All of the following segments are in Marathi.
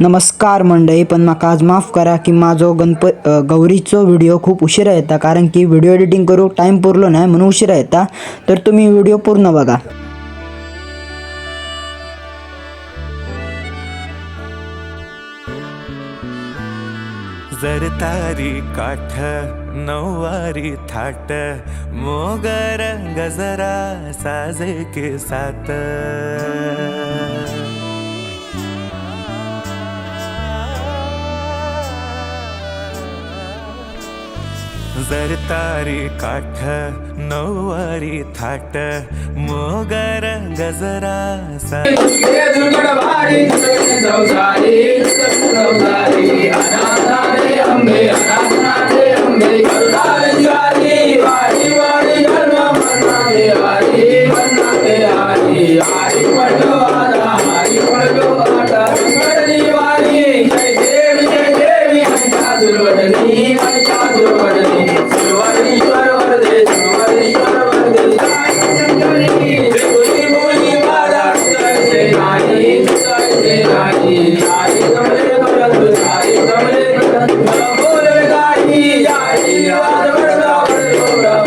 नमस्कार मंडळी पण म्हाका आज माफ करा की माझो गणप गौरीचो व्हिडिओ खूप उशिरा येता कारण की व्हिडिओ एडिटिंग करूक टाईम पुरलो नाही म्हणून उशिरा येता तर तुम्ही व्हिडिओ पूर्ण बघा. जर तारी काठ नऊवारी थाट मोगर गजरा साजे के साथ. जर तारी काठ नऊवारी थाट मोगर गजरा Jai Jai Jai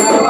Jai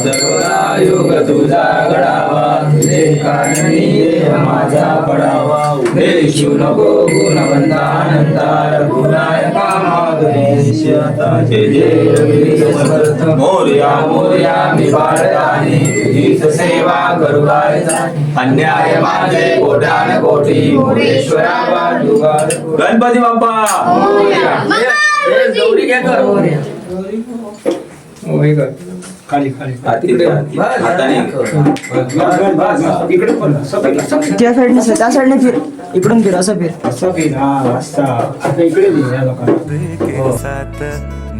सा योग तुझा घडावा तुझे कारणी देह माझा पडावा उभे शिव नको गुणवंता अनंता रघुनायका समर्थ मोर्या मोर्या मी बाळराणी तुझीच सेवा करू गायचा अन्याय माझे कोटान कोटी मोरेश्वरा गणपती बाप्पा मोरया. ए, गौरी घ्या कर होय कर. खाली खाली. हाती- हाताने इकडे पण असं फिर, असं फिर. त्या साईडने त्या साईडने फिर. इकडून फिर असं फिर. असं हा असा आता इकडे दे या लोकांना. के साथ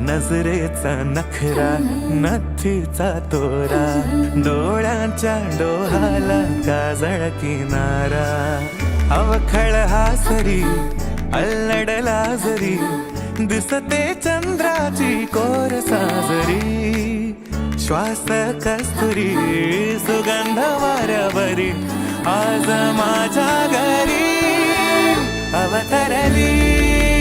नजरेचा नखरा नथीचा तोरा डोळ्यांच्या डोहाला काजळ किनारा अवखळ हासरी अल्लडला जरी दिसते चंद्राची कोर साजरी. श्वास कस्तुरी सुगंध वाऱ्यावरी. आज माझ्या घरी अवतरली.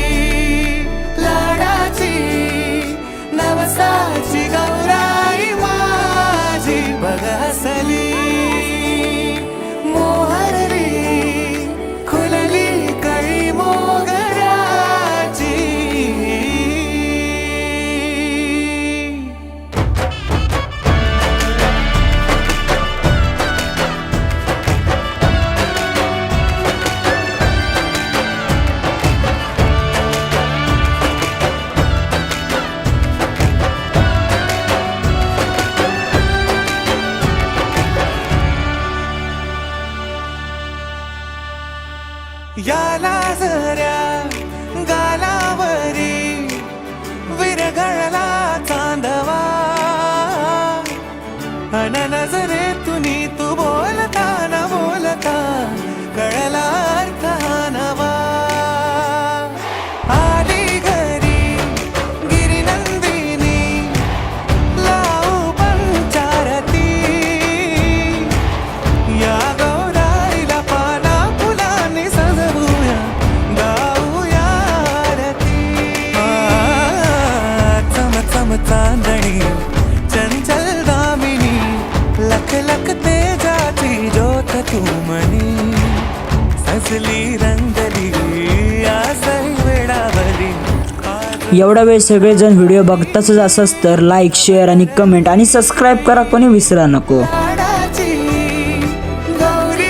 या लाजऱ्या एवढा वेळ सगळेजण व्हिडिओ बघताच असंच तर लाईक शेअर आणि कमेंट आणि सबस्क्राईब करा कोणी विसरा नको. गौरी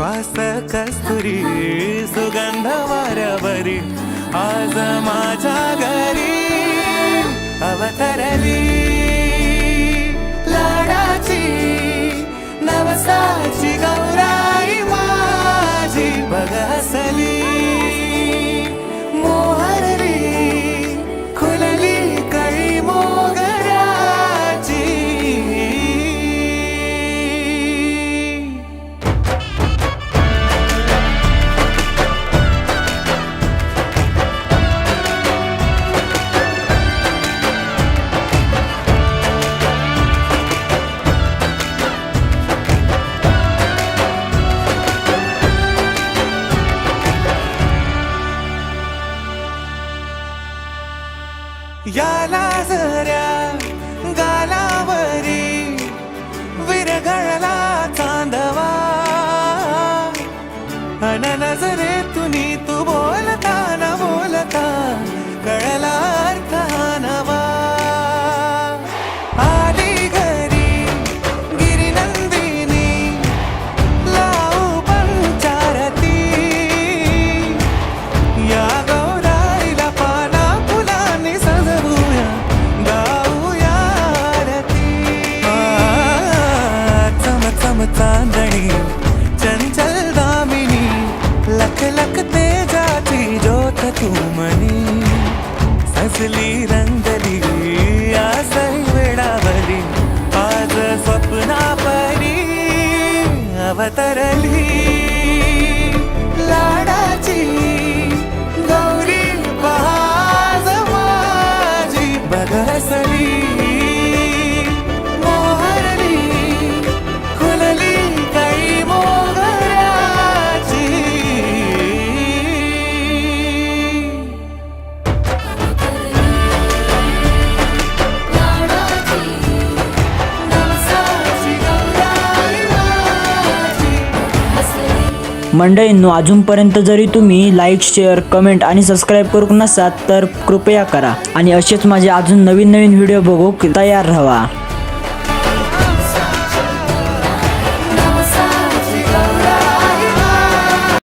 श्वास कस्तुरी सुगंध वाऱ्यावरी आज माझ्या घरी अवतरली याला जऱ्या गालावरी विरघळला चांदवा. अन नजरे मंडळींनो अजूनपर्यंत जरी तुम्ही लाईक शेअर कमेंट आणि सबस्क्राईब करू नसाल तर कृपया करा. आणि असेच माझे अजून नवीन नवीन व्हिडिओ बघू तयार राहा.